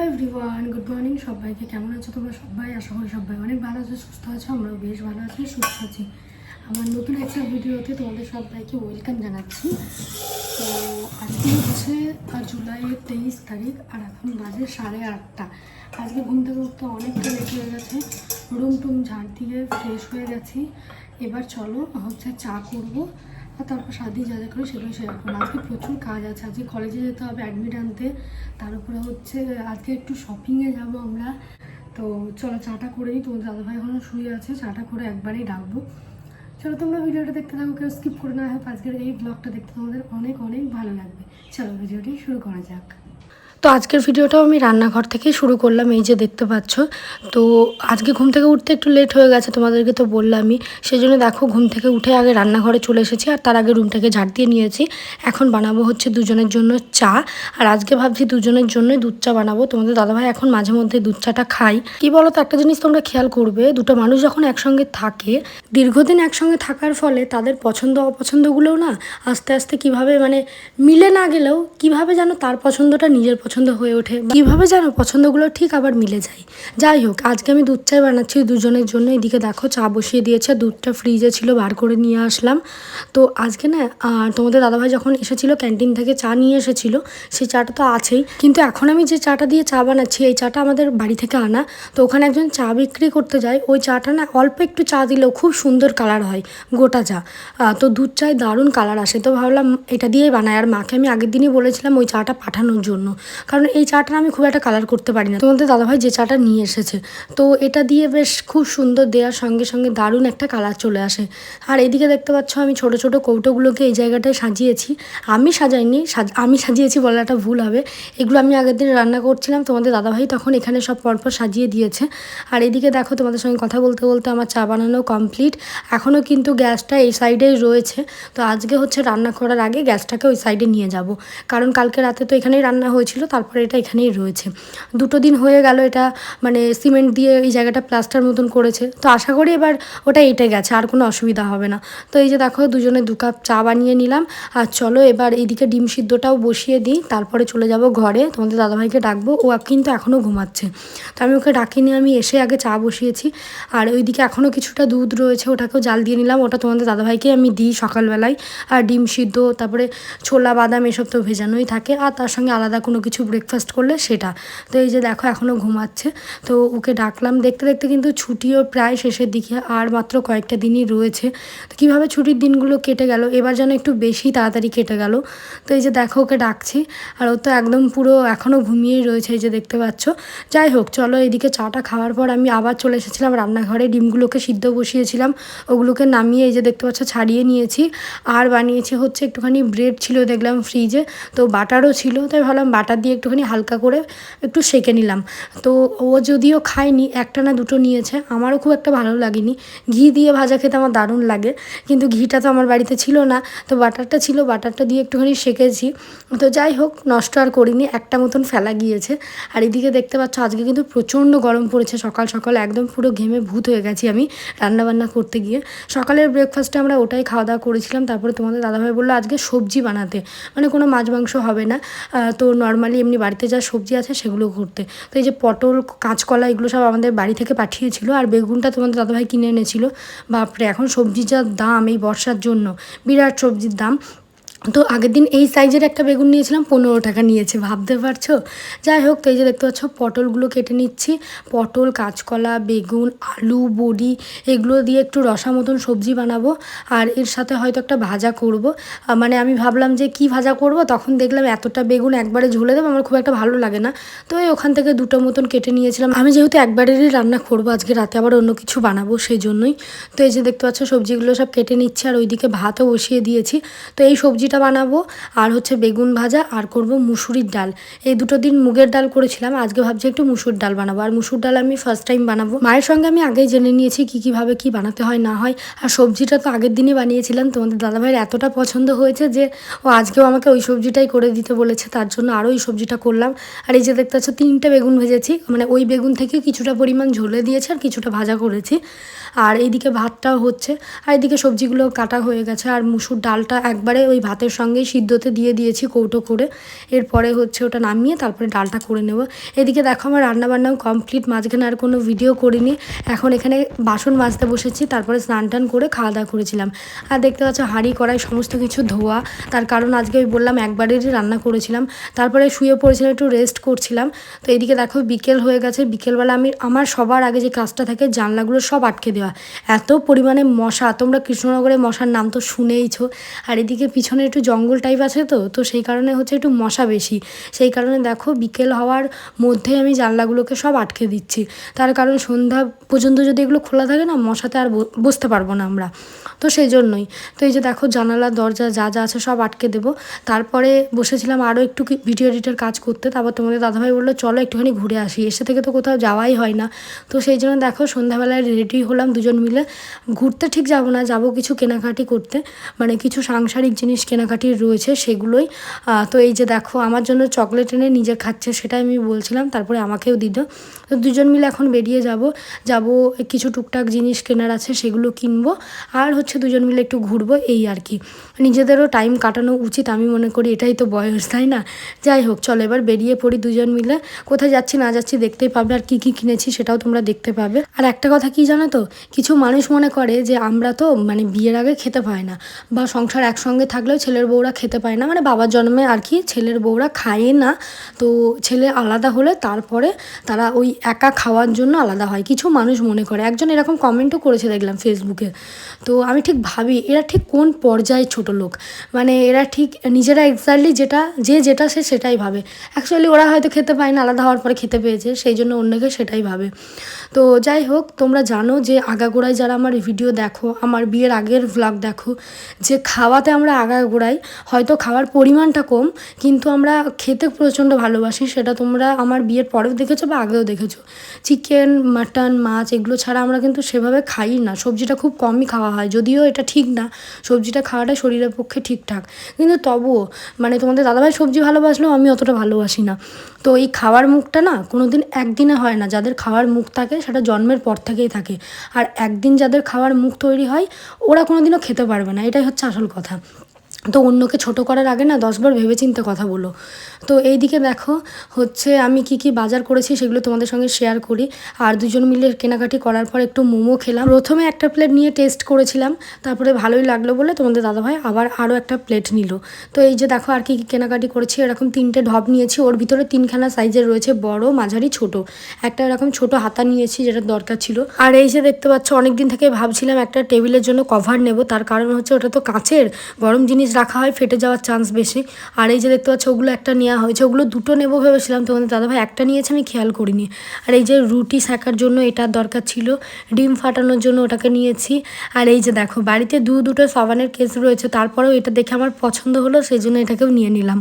Hello everyone, good morning সবাইকে। কেমন আছো তোমরা সবাই? আশা করি সবাই অনেক ভালো আছো, সুস্থ আছো, আমরাও বেশ ভালো আছি, সুস্থ আছি। আমার নতুন একটা ভিডিওতে তোমাদের সবাইকে ওয়েলকাম জানাচ্ছি। তো আজকে হচ্ছে জুলাইয়ের তেইশ তারিখ, আর এখন বাজে সাড়ে আটটা। আজকে ঘুম থেকে উঠতে অনেকটা লেট হয়ে গেছে, রুম টুম ঝাড় দিয়ে ফ্রেশ হয়ে গেছি। এবার চলো, হচ্ছে চা করব। আর তারপর সাদি যা যা করে সেগুলো শেয়ার করব আজকে প্রচুর কাজ আছে। আজকে কলেজে যেতে হবে অ্যাডমিট আনতে। তার উপরে হচ্ছে, আজকে একটু শপিংয়ে যাব আমরা। তো চলো চাটা করে নিই। তোমার দাদাভাই এখনও শুয়ে আছে। চাটা করে একবারেই ডাকবো। চলো তোমরা ভিডিওটা দেখতে থাকো, কেউ স্কিপ করে না। হয় আজকের এই ব্লগটা দেখতে তোমাদের অনেক অনেক ভালো লাগবে। চলো ভিডিওটি শুরু করা যাক। তো আজকের ভিডিওটাও আমি রান্নাঘর থেকেই শুরু করলাম, এই যে দেখতে পাচ্ছ। তো আজকে ঘুম থেকে উঠতে একটু লেট হয়ে গেছে, তোমাদেরকে তো বললামই। সেই জন্য দেখো, ঘুম থেকে উঠে আগে রান্নাঘরে চলে এসেছি, আর তার আগে রুমটাকে ঝাড় দিয়ে নিয়েছি। এখন বানাবো হচ্ছে দুজনের জন্য চা, আর আজকে ভাবছি দুজনের জন্যই দুধ চা বানাবো। তোমাদের দাদাভাই এখন মাঝে মধ্যে দুধ চাটা খাই কি বলো তো একটা জিনিস তোমরা খেয়াল করবে, দুটো মানুষ যখন একসঙ্গে থাকে, দীর্ঘদিন একসঙ্গে থাকার ফলে তাদের পছন্দ অপছন্দগুলোও না আস্তে আস্তে কীভাবে মানে মিলে না গেলেও কীভাবে যেন তার পছন্দটা নিজের পছন্দ হয়ে ওঠে। কীভাবে যেন পছন্দগুলো ঠিক আবার মিলে যায়। যাই হোক, আজকে আমি দুধ চাই বানাচ্ছি। দুজনের জন্য এদিকে দেখো, চা বসিয়ে দিয়েছে। দুধটা ফ্রিজে ছিল, বার করে নিয়ে আসলাম। তো আজকে না তোমাদের দাদাভাই যখন এসেছিল ক্যান্টিন থেকে চা নিয়ে এসেছিল, সেই চাটা তো আছেই। কিন্তু এখন আমি যে চাটা দিয়ে চা বানাচ্ছি, এই চাটা আমাদের বাড়ি থেকে আনা। তো ওখানে একজন চা বিক্রি করতে যায়। ওই চাটা না, অল্প একটু চা দিলেও খুব সুন্দর কালার হয়, গোটা চা। তো দুধ চায় দারুণ কালার আসে। তো ভাবলাম, এটা দিয়েই বানাই। আর মাকে আমি আগের দিনই বলেছিলাম, ওই চাটা পাঠানোর জন্য। কারণ এই চাটা আমি খুব একটা কালার করতে পারি না। তোমাদের দাদাভাই যে চাটা নিয়ে এসেছে, তো এটা দিয়ে বেশ খুব সুন্দর দেওয়ার সঙ্গে সঙ্গে দারুণ একটা কালার চলে আসে। আর এদিকে দেখতে পাচ্ছ আমি ছোট ছোট কৌটোগুলোকে এই জায়গাটায় সাজিয়েছি। আমি সাজাইনি, সাজ- আমি সাজিয়েছি বলাটা ভুল হবে। এগুলো আমি আগের দিন রান্না করছিলাম, তোমাদের দাদাভাই তখন এখানে সব পরপর সাজিয়ে দিয়েছে। আর এদিকে দেখো তোমাদের সঙ্গে কথা বলতে বলতে আমার চা বানানো কমপ্লিট এখনও কিন্তু গ্যাসটা এই সাইডেই রয়েছে, তো আজকে হচ্ছে রান্না করার আগে গ্যাসটাকে ওই সাইডে নিয়ে যাব। কারণ কালকে রাতে তো এখানেই রান্না হয়েছিল তারপরে এটা এখানেই রয়েছে। দুটো দিন হয়ে গেল এটা মানে সিমেন্ট দিয়ে এই জায়গাটা প্লাস্টার মতন করেছে। তো আশা করি এবার ওটা এটে গেছে, আর কোনো অসুবিধা হবে না। তো এই যে দেখো, দুজনে দু কাপ চা বানিয়ে নিলাম। আর চলো এবার এইদিকে ডিম সিদ্ধটাও বসিয়ে দিই, তারপরে চলে যাব ঘরে। তোমাদের দাদাভাইকে ডাকবো, ও কিন্তু এখনও ঘুমাচ্ছে। তো আমি ওকে ডাকিনি, আমি এসে আগে চা বসিয়েছি। আর ওইদিকে এখনও কিছুটা দুধ রয়েছে, ওটাকেও জাল দিয়ে নিলাম। ওটা তোমাদের দাদাভাইকে আমি দিই সকালবেলায়। আর ডিম সিদ্ধ, তারপরে ছোলা, বাদাম এসব তো ভেজানোই থাকে। আর তার সঙ্গে আলাদা কোনো কিছু ব্রেকফাস্ট করলে সেটা। তো এই যে দেখো এখনও ঘুমাচ্ছে। তো ওকে ডাকলাম। দেখতে দেখতে কিন্তু ছুটিও প্রায় শেষের দিকে, আর মাত্র কয়েকটা দিনই রয়েছে। তো কীভাবে ছুটির দিনগুলো কেটে গেল, এবার যেন একটু বেশি তাড়াতাড়ি কেটে গেল। তো এই যে দেখো ওকে ডাকছি, আর ও তো একদম পুরো এখনও ঘুমিয়েই রয়েছে, এই যে দেখতে পাচ্ছ। যাই হোক, চলো এদিকে চাটা খাওয়ার পর আমি আবার চলে এসেছিলাম রান্নাঘরে। ডিমগুলোকে সিদ্ধ বসিয়েছিলাম, ওগুলোকে নামিয়ে এই যে দেখতে পাচ্ছ ছাড়িয়ে নিয়েছি। আর বানিয়েছি হচ্ছে একটুখানি ব্রেড ছিল, দেখলাম ফ্রিজে তো বাটারও ছিল, তাই ভাবলাম বাটার দিয়ে একটুখানি হালকা করে একটু সেকে নিলাম। তো ও যদিও খায়নি, একটা না দুটো নিয়েছে, আমারও খুব একটা ভালো লাগেনি। ঘি দিয়ে ভাজা খেতে আমার দারুণ লাগে, কিন্তু ঘিটা তো আমার বাড়িতে ছিল না, তো বাটারটা ছিল, বাটারটা দিয়ে একটুখানি সেকেছি। তো যাই হোক, নষ্ট আর করিনি, একটা মতন ফেলা গিয়েছে। আর এদিকে দেখতে পাচ্ছ, আজকে কিন্তু প্রচণ্ড গরম পড়েছে, সকাল সকাল একদম পুরো ঘেমে ভূত হয়ে গেছি আমি রান্নাবান্না করতে গিয়ে। সকালের ব্রেকফাস্টে আমরা ওটাই খাওয়া দাওয়া করেছিলাম, তারপরে তোমাদের দাদাভাই বলল, আজকে সবজি বানাতে। মানে কোনো মাছ মাংস হবে না তো নর্মালি এমনি বাড়িতে যা সবজি আছে সেগুলো ঘুরতে। তো এই যে পটল, কাঁচকলা এগুলো সব আমাদের বাড়ি থেকে পাঠিয়েছিল আর বেগুনটা তোমাদের দাদাভাই কিনে এনেছিল। বাপরে, এখন সবজির যা দাম এই বর্ষার জন্য, বিরাট সবজির দাম। তো আগের দিন এই সাইজের একটা বেগুন নিয়েছিলাম, পনেরো টাকা নিয়েছে, ভাবতে পারছ? যাই হোক, তো এই যে দেখতে পাচ্ছ, পটলগুলো কেটে নিচ্ছি। পটল, কাঁচকলা, বেগুন, আলু, বড়ি, এগুলো দিয়ে একটু রসা মতন সবজি বানাবো। আর এর সাথে হয়তো একটা ভাজা করব। মানে আমি ভাবলাম যে কি ভাজা করব, তখন দেখলাম এতটা বেগুন একবারে ঝুলে দেবো, আমার খুব একটা ভালো লাগে না। তো এই ওখান থেকে দুটো মতন কেটে নিয়েছিলাম। আমি যেহেতু একবারেরই রান্না করব, আজকে রাতে আবার অন্য কিছু বানাবো সেই জন্যই। তো এই যে দেখতে পাচ্ছ, সবজিগুলো সব কেটে নিচ্ছি, আর ওইদিকে ভাতও বসিয়ে দিয়েছি। তো এই সবজিটা বানাবো, আর হচ্ছে বেগুন ভাজা, আর করব মুসুরির ডাল। এই দুটো দিন মুগের ডাল করেছিলাম, আজকে ভাবছি একটু মুসুর ডাল বানাবো। আর মুসুর ডাল আমি ফার্স্ট টাইম বানাবো। মায়ের সঙ্গে আমি আগেই জেনে নিয়েছি কী কীভাবে কী বানাতে হয়, না হয়। আর সবজিটা তো আগের দিনই বানিয়েছিলাম, তোমাদের দাদাভাইয়ের এতটা পছন্দ হয়েছে যে, ও আজকেও আমাকে ওই সবজিটাই করে দিতে বলেছে, তার জন্য আরও ওই সবজিটা করলাম। আর এই যে দেখতে পাচ্ছ, তিনটে বেগুন ভেজেছি মানে ওই বেগুন থেকে কিছুটা পরিমাণ ঝোলে দিয়েছে আর কিছুটা ভাজা করেছি। আর এইদিকে ভাতটাও হচ্ছে। আর এদিকে সবজিগুলো কাটা হয়ে গেছে, আর মুসুর ডালটা একবারে ওই ভাত ভাতের সঙ্গেই সিদ্ধতে দিয়ে দিয়েছি কৌটো করে। এরপরে হচ্ছে ওটা নামিয়ে তারপরে ডালটা করে নেব। এদিকে দেখো আমার রান্নাবান্নাও কমপ্লিট, মাঝখানে আর কোনো ভিডিও করিনি। এখন এখানে বাসন মাজতে বসেছি, তারপরে স্নান টান করে খাওয়া দাওয়া করেছিলাম। আর দেখতে পাচ্ছ হাঁড়ি, কড়াই, সমস্ত কিছু ধোয়া। তার কারণ আজকে আমি বললাম একবারেরই রান্না করেছিলাম। তারপরে শুয়ে পড়েছিলাম, একটু রেস্ট করছিলাম। তো এদিকে দেখো বিকেল হয়ে গেছে। বিকেলবেলা আমি, আমার সবার আগে যে কাজটা থাকে, জানলাগুলো সব আটকে দেওয়া। এত পরিমাণে মশা, তোমরা কৃষ্ণনগরে মশার নাম তো শুনেইছো। আর এদিকে পিছনে একটু জঙ্গল টাইপ আছে তো তো সেই কারণে হচ্ছে একটু মশা বেশি। সেই কারণে দেখো বিকেল হওয়ার মধ্যেই আমি জানলাগুলোকে সব আটকে দিচ্ছি। তার কারণ সন্ধ্যা পর্যন্ত যদি এগুলো খোলা থাকে না, মশাতে আর বসতে পারব না আমরা। তো সেই জন্যই। তো এই যে দেখো জানালা, দরজা যা যা আছে সব আটকে দেবো। তারপরে বসেছিলাম আরও একটু ভিডিও এডিটের কাজ করতে। তারপর তোমাদের দাদাভাই বলল, চলো একটুখানি ঘুরে আসি। এসে থেকে তো কোথাও যাওয়াই হয় না। তো সেই জন্য দেখো সন্ধ্যাবেলায় রেডি হলাম দুজন মিলে। ঘুরতে ঠিক যাব না, যাব কিছু কেনাকাটি করতে। মানে কিছু সাংসারিক জিনিস কেনাকাটি রয়েছে সেগুলোই। তো এই যে দেখো, আমার জন্য চকলেট এনে নিজে খাচ্ছে সেটাই আমি বলছিলাম, তারপরে আমাকেও দিল। তো দুজন মিলে এখন বেরিয়ে যাব যাব কিছু টুকটাক জিনিস কেনার আছে সেগুলো কিনবো, আর হচ্ছে দুজন মিলে একটু ঘুরবো, এই আর কি। নিজেদেরও টাইম কাটানো উচিত, আমি মনে করি এটাই তো বয়স, তাই না? যাই হোক, চলো এবার বেরিয়ে পড়ি দুজন মিলে। কোথায় যাচ্ছি না যাচ্ছি দেখতেই পাবে, আর কি কি কিনেছি সেটাও তোমরা দেখতে পাবে। আর একটা কথা কি জানো তো, কিছু মানুষ মনে করে যে আমরা তো মানে বিয়ের আগে খেতে পাই না, বা সংসার একসঙ্গে থাকলেও ছেলের বউরা খেতে পায় না। মানে বাবার জন্মে আর কি ছেলের বউরা খায় না। তো ছেলে আলাদা হলে তারপরে তারা ওই একা খাওয়ার জন্য আলাদা হয়। কিছু মানুষ মনে করে। একজন এরকম কমেন্টও করেছে দেখলাম ফেসবুকে তো আমি ঠিক ভাবি, এরা ঠিক কোন পর্যায়ে ছোট লোক? মানে এরা ঠিক নিজেরা এক্স্যাক্টলি যেটা, যে যেটা সে সেটাই ভাবে। অ্যাকচুয়ালি ওরা হয়তো খেতে পায় না, আলাদা হওয়ার পরে খেতে পেয়েছে, সেই জন্য অন্যকে সেটাই ভাবে। তো যাই হোক, তোমরা জানো যে আগাগোড়ায় যারা আমার ভিডিও দেখো, আমার বিয়ের আগের ভ্লগ দেখো, যে খাওয়াতে আমরা আগাগোড়াই হয়তো খাওয়ার পরিমাণটা কম, কিন্তু আমরা খেতে প্রচণ্ড ভালোবাসি, সেটা তোমরা আমার বিয়ের পরেও দেখেছ বা আগেও দেখেছ। চিকেন মাটন মাছ, এগুলো ছাড়া আমরা কিন্তু সেভাবে খাই না। সবজিটা খুব কমই খাওয়া হয়, যদিও এটা ঠিক না, সবজিটা খাওয়াটা শরীরের পক্ষে ঠিকঠাক। কিন্তু তবুও মানে তোমাদের দাদাভাই সবজি ভালোবাসলেও আমি অতটা ভালোবাসি না। তো এই খাওয়ার মুখটা না কোনো দিন একদিনে হয় না, যাদের খাওয়ার মুখ থাকে সেটা জন্মের পর থেকেই থাকে। আর একদিন যাদের খাওয়ার মুখ তৈরি হয়, ওরা কোনো দিনও খেতে পারবে না, এটাই হচ্ছে আসল কথা। তো অন্যকে ছোট করার আগে না দশবার ভেবে ভেবেচিন্তে কথা বলো। তো এইদিকে দেখো হচ্ছে আমি কি কি বাজার করেছি সেগুলো তোমাদের সঙ্গে শেয়ার করি। আর দুজন মিলে কেনাকাটি করার পর একটু মোমো খেলাম। প্রথমে একটা প্লেট নিয়ে টেস্ট করেছিলাম, তারপরে ভালোই লাগল বলে তোমাদের দাদাভাই আবার আরও একটা প্লেট নিল। তো এই যে দেখো আর কি কি কেনাকাটি করেছি, এরকম তিনটে ঢপ নিয়েছি। ওর ভিতরে তিনখানা সাইজের রয়েছে, বড়, মাঝারি, ছোট। একটা এরকম ছোট হাতা নিয়েছি যেটা দরকার ছিল। আর এই যে দেখতে পাচ্ছ অনেক দিন থেকে ভাবছিলাম একটা টেবিলের জন্য কভার নেব। তার কারণ হচ্ছে ওটা তো কাঁচের, গরম জিনিস রাখা হয়, ফেটে যাওয়ার চান্স বেশি। আর এই যে দেখতে পাচ্ছ, ওগুলো একটা নেওয়া হয়েছে। ওগুলো দুটো নেব ভেবেছিলাম তোমাদের দাদাভাই একটা নিয়েছে আমি খেয়াল করিনি। আর এই যে রুটি শাকার জন্য এটা দরকার ছিল, ডিম ফাটানোর জন্য ওটাকে নিয়েছি। আর এই যে দেখো, বাড়িতে দু দুটো সাবানের কেস রয়েছে, তারপরেও এটা দেখে আমার পছন্দ হলো, সেই জন্য এটাকেও নিয়ে নিলাম।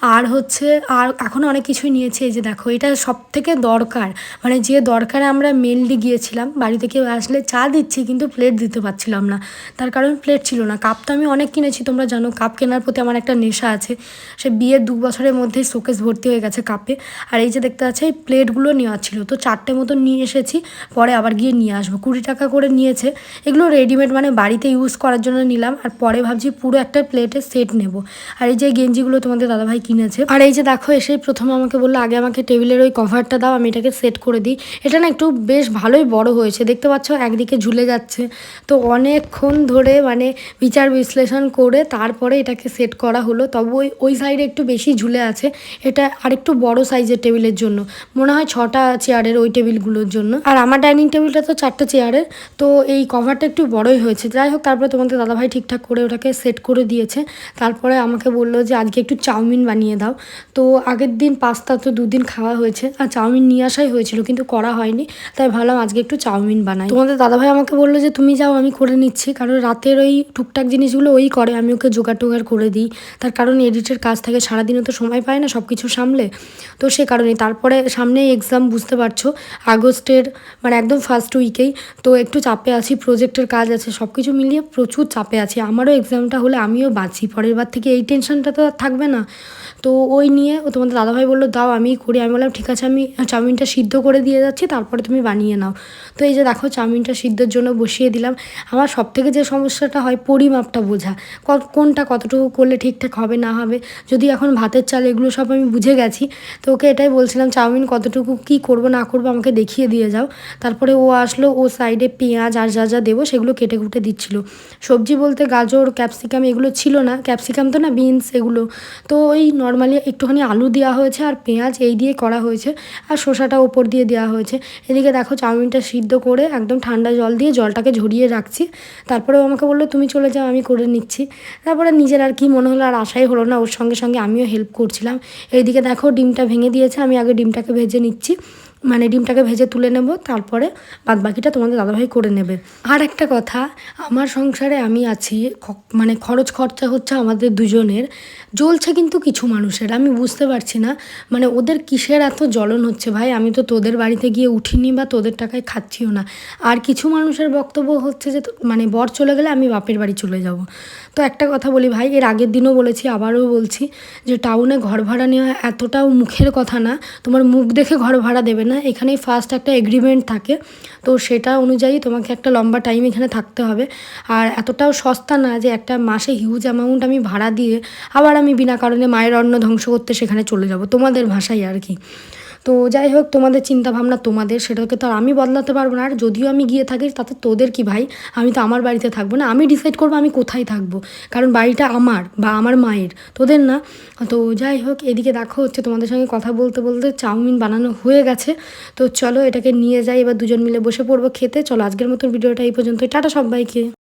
আর হচ্ছে আর এখন অনেক কিছুই নিয়েছে, এই যে দেখো, এটা সব থেকে দরকার। মানে যে দরকারে আমরা মেনলি গিয়েছিলাম, বাড়িতে কেউ আসলে চা দিচ্ছি কিন্তু প্লেট দিতে পারছিলাম না। তার কারণ প্লেট ছিল না। কাপ তো আমি অনেক কিনেছি, তোমরা জানো কাপ কেনার প্রতি আমার একটা নেশা আছে। সে বিয়ের দু বছরের মধ্যেই শোকেস ভর্তি হয়ে গেছে কাপে আর এই যে দেখতে পাচ্ছি, এই প্লেটগুলো নেওয়া ছিল। তো চারটে মতো নিয়ে এসেছি, পরে আবার গিয়ে নিয়ে আসব। কুড়ি টাকা করে নিয়েছে। এগুলো রেডিমেড মানে বাড়িতে ইউজ করার জন্য নিলাম। আর পরে ভাবছি পুরো একটা প্লেটের সেট নেব। আর এই যে গেঞ্জিগুলো তোমাদের দাদাভাই কিনেছে। আর এই যে দেখো, এসেই প্রথমে আমাকে বলল, আগে আমাকে টেবিলের ওই কভারটা দাও, আমি এটাকে সেট করে দিই। এটা না একটু বেশ ভালোই বড় হয়েছে। দেখতে পাচ্ছ, একদিকে ঝুলে যাচ্ছে। তো অনেকক্ষণ ধরে মানে বিচার, বিশ্লেষণ করে তারপরে এটাকে সেট করা হলো। তবে ওই ওই সাইডে একটু বেশি ঝুলে আছে। এটা আরেকটু বড় সাইজের টেবিলের জন্য। মনে হয় ছটা চেয়ারের ওই টেবিলগুলোর জন্য। আর আমার ডাইনিং টেবিলটা তো চারটে চেয়ারের। তো এই কভারটা একটু বড়ই হয়েছে। যাই হোক, তারপরে তোমাদের দাদাভাই ঠিকঠাক করে ওটাকে সেট করে দিয়েছে। তারপরে আমাকে বলল যে, আজকে একটু চাউমিন বানিয়ে দাও। তো আগের দিন পাস্তা তো দুদিন খাওয়া হয়েছে। আর চাউমিন নিয়ে আসাই হয়েছিল, কিন্তু করা হয়নি। তাই ভাবলাম আজকে একটু চাউমিন বানাই। তোমাদের দাদাভাই আমাকে বলল যে, তুমি যাও, আমি করে নিচ্ছি। কারণ রাতের ওই টুকটাক জিনিসগুলো ওই করে, আমি ওকে জোগাড় টোগাড় করে দিই। তার কারণ এডিটের কাজ থাকে সারাদিনও তো সময় পায় না সব কিছু সামলে। তো সে কারণে তারপরে সামনে এক্সাম বুঝতে পারছ? আগস্টের মানে একদম ফার্স্ট উইকেই তো একটু চাপে আছি প্রজেক্টের কাজ আছে সব কিছু মিলিয়ে প্রচুর চাপে আছি। আমারও এক্সামটা হলে আমিও বাঁচি। পরের বার থেকে এই টেনশনটা তো আর থাকবে না। তো ওই নিয়ে ও তোমাদের দাদাভাই বলল, দাও আমি করি। আমি বললাম, ঠিক আছে, আমি চাউমিনটা সিদ্ধ করে দিয়ে যাচ্ছি, তারপরে তুমি বানিয়ে নাও। তো এই যে দেখো, চাউমিনটা সিদ্ধর জন্য বসিয়ে দিলাম। আমার সব থেকে যে সমস্যাটা হয়, পরিমাপটা বোঝা। কোনটা কতটুকু করলে ঠিকঠাক হবে, না হবে। যদি এখন ভাতের চাল, এগুলো সব আমি বুঝে গেছি, তো ওকে এটাই বলছিলাম, চাউমিন কতটুকু, কী করব, না করব, আমাকে দেখিয়ে দিয়ে যাও। তারপরে ও আসলো, ও সাইডে পেঁয়াজ আর যা যা দেবো, সেগুলো কেটে কুটে দিচ্ছিল। সবজি বলতে গাজর, ক্যাপসিকাম, এগুলো ছিল না। ক্যাপসিকাম তো না, বিনস, এগুলো। তো ওই নর্মালি একটুখানি আলু দেওয়া হয়েছে আর পেঁয়াজ এই দিয়ে করা হয়েছে আর শসাটা ওপর দিয়ে দেওয়া হয়েছে। এদিকে দেখো চাউমিনটা সিদ্ধ করে একদম ঠান্ডা জল দিয়ে জলটাকে ঝরিয়ে রাখছি। তারপরে আমাকে বলল, তুমি চলে যাও, আমি করে নিচ্ছি। তারপরে নিজের আর কি মনে হলো, আর আশাই হলো না, ওর সঙ্গে সঙ্গে আমিও হেল্প করছিলাম। এইদিকে দেখো ডিমটা ভেঙে দিয়েছে, আমি আগে ডিমটাকে ভেজে নিচ্ছি। মানে ডিমটাকে ভেজে তুলে নেব, তারপরে বাদ বাকিটা তোমাদের দাদাভাই করে নেবে। আর একটা কথা, আমার সংসারে আমি আছি মানে খরচ খরচা হচ্ছে আমাদের দুজনের, জ্বলছে কিন্তু কিছু মানুষের, আমি বুঝতে পারছি না। মানে ওদের কিসের এত জ্বলন হচ্ছে ভাই? আমি তো তোদের বাড়িতে গিয়ে উঠিনি বা তোদের টাকায় খাচ্ছিও না। আর কিছু মানুষের বক্তব্য হচ্ছে যে মানে বর চলে গেলে আমি বাপের বাড়ি চলে যাব। তো একটা কথা বলি ভাই, এর আগের দিনও বলেছি, আবারও বলছি যে, টাউনে ঘর ভাড়া নেওয়া এতটাও মুখের কথা না। তোমার মুখ দেখে ঘর ভাড়া দেবে না এখানেই ফার্স্ট একটা এগ্রিমেন্ট থাকে। তো সেটা অনুযায়ী তোমাকে একটা লম্বা টাইম এখানে থাকতে হবে। আর এতটাও সস্তা না যে একটা মাসে হিউজ অ্যামাউন্ট আমি ভাড়া দিয়ে আবার আমি বিনা কারণে মায়ের অন্ন ধ্বংস করতে সেখানে চলে যাব। তোমাদের ভাষাই আর কি। তো যাই হোক, তোমাদের চিন্তা ভাবনা তোমাদের, সেটাকে তো আমি বদলাতে পারব না। আর যদিও আমি গিয়ে থাকি, তাতে তোদের কি ভাই? আমি তো আমার বাড়িতে থাকব না। আমি ডিসাইড করব আমি কোথায় থাকব। কারণ বাড়িটা আমার বা আমার মায়ের, তোদের না। তো যাই হোক, এদিকে দেখো হচ্ছে তোমাদের সঙ্গে কথা বলতে বলতে চাউমিন বানানো হয়ে গেছে। তো চলো এটাকে নিয়ে যাই, এবার দুজন মিলে বসে পড়ব খেতে। চলো আজকের মতো ভিডিওটা এই পর্যন্ত টাটা সবাইকে।